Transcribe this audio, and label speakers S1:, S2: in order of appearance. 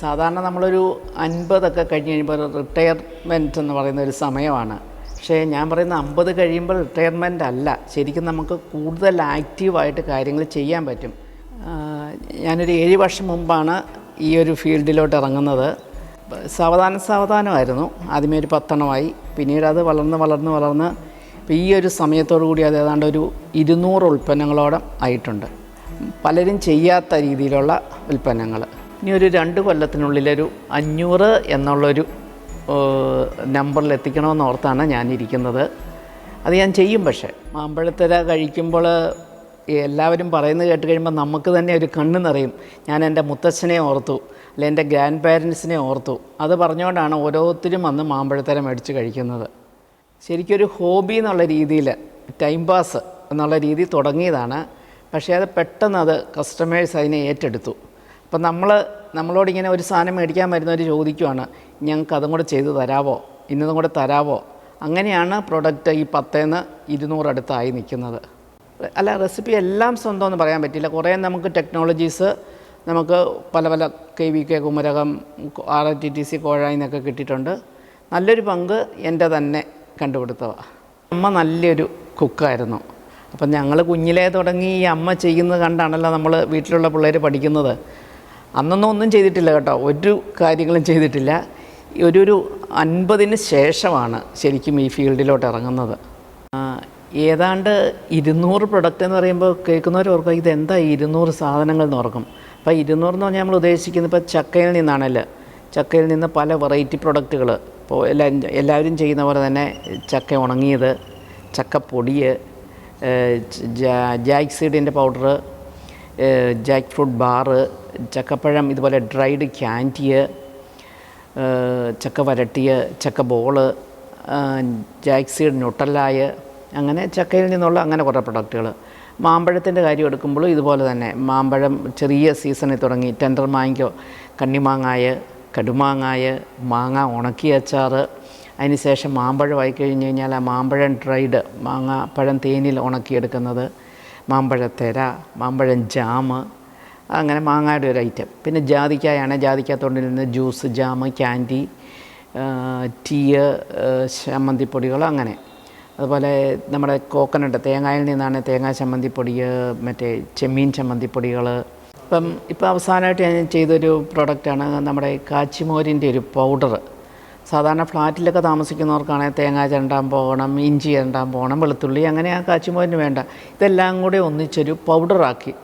S1: സാധാരണ നമ്മളൊരു അൻപതൊക്കെ കഴിഞ്ഞ് കഴിയുമ്പോൾ റിട്ടയർമെന്റ് എന്ന് പറയുന്ന ഒരു സമയമാണ്. പക്ഷേ ഞാൻ പറയുന്ന അമ്പത് കഴിയുമ്പോൾ റിട്ടയർമെന്റ് അല്ല. ശരിക്കും നമുക്ക് കൂടുതൽ ആക്റ്റീവായിട്ട് കാര്യങ്ങൾ ചെയ്യാൻ പറ്റും. ഞാനൊരു ഏഴ് വർഷം മുമ്പാണ് ഈ ഒരു ഫീൽഡിലോട്ട് ഇറങ്ങുന്നത്. സാവധാനം സാവധാനമായിരുന്നു. ആദ്യമേ ഒരു പത്തെണ്ണമായി. പിന്നീട് അത് വളർന്ന് വളർന്ന് വളർന്ന് ഈ ഒരു സമയത്തോടു കൂടി അത് ഏതാണ്ട് ഒരു ഇരുന്നൂറ് ഉൽപ്പന്നങ്ങളോളം ആയിട്ടുണ്ട്. പലരും ചെയ്യാത്ത രീതിയിലുള്ള ഉൽപ്പന്നങ്ങൾ. ഇനി ഒരു രണ്ട് കൊല്ലത്തിനുള്ളിലൊരു അഞ്ഞൂറ് എന്നുള്ളൊരു നമ്പറിൽ എത്തിക്കണമെന്ന് ഓർത്താണ് ഞാനിരിക്കുന്നത്. അത് ഞാൻ ചെയ്യും പക്ഷേ മാമ്പഴത്തിര കഴിക്കുമ്പോൾ എല്ലാവരും പറയുന്നത് കേട്ട് കഴിയുമ്പോൾ നമുക്ക് തന്നെ ഒരു കണ്ണ് നിറയും. ഞാൻ എന്റെ മുത്തച്ഛനെ ഓർത്തു അല്ലെ എന്റെ ഗ്രാൻഡ് പാരൻസിനെ ഓർത്തു. അത് പറഞ്ഞുകൊണ്ടാണ് ഓരോരുത്തരും അന്ന് മാമ്പഴത്തിര മേടിച്ച് കഴിക്കുന്നത്. ശരിക്കൊരു ഹോബി എന്നുള്ള രീതിയിൽ ടൈം പാസ് എന്നുള്ള രീതി തുടങ്ങിയതാണ്. പക്ഷേ അത് പെട്ടെന്ന് അത് കസ്റ്റമേഴ്സ് അതിനെ ഏറ്റെടുത്തു. അപ്പം നമ്മൾ നമ്മളോട് ഇങ്ങനെ ഒരു സാധനം മേടിക്കാൻ വരുന്നവർ ചോദിക്കുവാണ് ഞങ്ങൾക്ക് അതും കൂടെ ചെയ്ത് തരാവോ? ഇന്നതും കൂടെ തരാവോ? അങ്ങനെയാണ് പ്രൊഡക്റ്റ് ഈ പത്തേന്ന് ഇരുന്നൂറടുത്തായി നിൽക്കുന്നത്. അല്ല റെസിപ്പി എല്ലാം സ്വന്തം എന്ന് പറയാൻ പറ്റില്ല. കുറേ നമുക്ക് ടെക്നോളജീസ് നമുക്ക് പല പല K V K Kumarakom R I T T C കോഴായി നിന്നൊക്കെ കിട്ടിയിട്ടുണ്ട്. നല്ലൊരു പങ്ക് എന്റെ തന്നെ കണ്ടുപിടുത്തവ. അമ്മ നല്ലൊരു കുക്കായിരുന്നു അപ്പം ഞങ്ങൾ കുഞ്ഞിലേ തുടങ്ങി ഈ അമ്മ ചെയ്യുന്നത് കണ്ടാണല്ലോ നമ്മൾ വീട്ടിലുള്ള പിള്ളേർ പഠിക്കുന്നത്. അന്നൊന്നും ഒന്നും ചെയ്തിട്ടില്ല കേട്ടോ. ഒരു കാര്യങ്ങളും ചെയ്തിട്ടില്ല. ഒരു ഒരു അൻപതിന് ശേഷമാണ് ശരിക്കും ഈ ഫീൽഡിലോട്ട് ഇറങ്ങുന്നത്. ഏതാണ്ട് ഇരുന്നൂറ് പ്രൊഡക്റ്റ് എന്ന് പറയുമ്പോൾ കേൾക്കുന്നവർ ഓർക്കുക ഇതെന്താ ഇരുന്നൂറ് സാധനങ്ങൾ എന്ന് ഓർക്കും? അപ്പോൾ ഇരുന്നൂറ് എന്ന് പറഞ്ഞാൽ നമ്മൾ ഉദ്ദേശിക്കുന്നത് ഇപ്പോൾ ചക്കയിൽ നിന്നാണല്ലോ ചക്കയിൽ നിന്ന് പല വെറൈറ്റി പ്രൊഡക്റ്റുകൾ ഇപ്പോൾ എല്ലാ എല്ലാവരും ചെയ്യുന്ന പോലെ തന്നെ ചക്ക ഉണങ്ങിയത് ചക്കപ്പൊടിയ് ജാക്ക് സീഡിന്റെ പൗഡർ ജാക്ക് ഫ്രൂട്ട് ബാറ് ചക്കപ്പഴം ഇതുപോലെ ഡ്രൈഡ് ക്യാന്റിയ് ചക്ക വരട്ടിയ ചക്ക ബോൾ ജാക്സീഡ് സീഡ് നുട്ടല്ലായ അങ്ങനെ ചക്കയിൽ നിന്നുള്ള അങ്ങനെ കുറേ പ്രൊഡക്റ്റുകൾ മാമ്പഴത്തിന്റെ കാര്യം എടുക്കുമ്പോൾ ഇതുപോലെ തന്നെ മാമ്പഴം ചെറിയ സീസണിൽ തുടങ്ങി ടെൻഡർ മാങ്കോ കണ്ണിമാങ്ങായ കടുമാങ്ങായ മാങ്ങ ഉണക്കിയ അച്ചാർ അതിനുശേഷം മാമ്പഴമായി കഴിഞ്ഞ് കഴിഞ്ഞാൽ ആ മാമ്പഴം ഡ്രൈഡ് മാങ്ങ പഴം തേനിൽ ഉണക്കിയെടുക്കുന്നത് മാമ്പഴത്തേര മാമ്പഴം ജാമ് അങ്ങനെ മാങ്ങയുടെ ഒരു ഐറ്റം പിന്നെ ജാതിക്കായാണ്. ജാതിക്കാത്തോണ്ടിൽ നിന്ന് ജ്യൂസ് ജാം ക്യാൻഡി ടീയ് ചമ്മന്തിപ്പൊടികൾ അങ്ങനെ. അതുപോലെ നമ്മുടെ കോക്കനട്ട് തേങ്ങയിൽ നിന്നാണ് തേങ്ങാ ചമ്മന്തിപ്പൊടി മറ്റേ ചെമ്മീൻ ചമ്മന്തിപ്പൊടികൾ. ഇപ്പം ഇപ്പം അവസാനമായിട്ട് ഞാൻ ചെയ്തൊരു പ്രോഡക്റ്റാണ് നമ്മുടെ കാച്ചിമോരിന്റെ ഒരു പൗഡർ സാധാരണ ഫ്ലാറ്റിലൊക്കെ താമസിക്കുന്നവർക്കാണെങ്കിൽ തേങ്ങ ചിരണ്ടാൻ പോകണം ഇഞ്ചി ചിരണ്ടാൻ പോകണം വെളുത്തുള്ളി അങ്ങനെ ആ കാച്ചിമോരിന് വേണ്ട. ഇതെല്ലാം കൂടി ഒന്നിച്ചൊരു പൗഡറാക്കി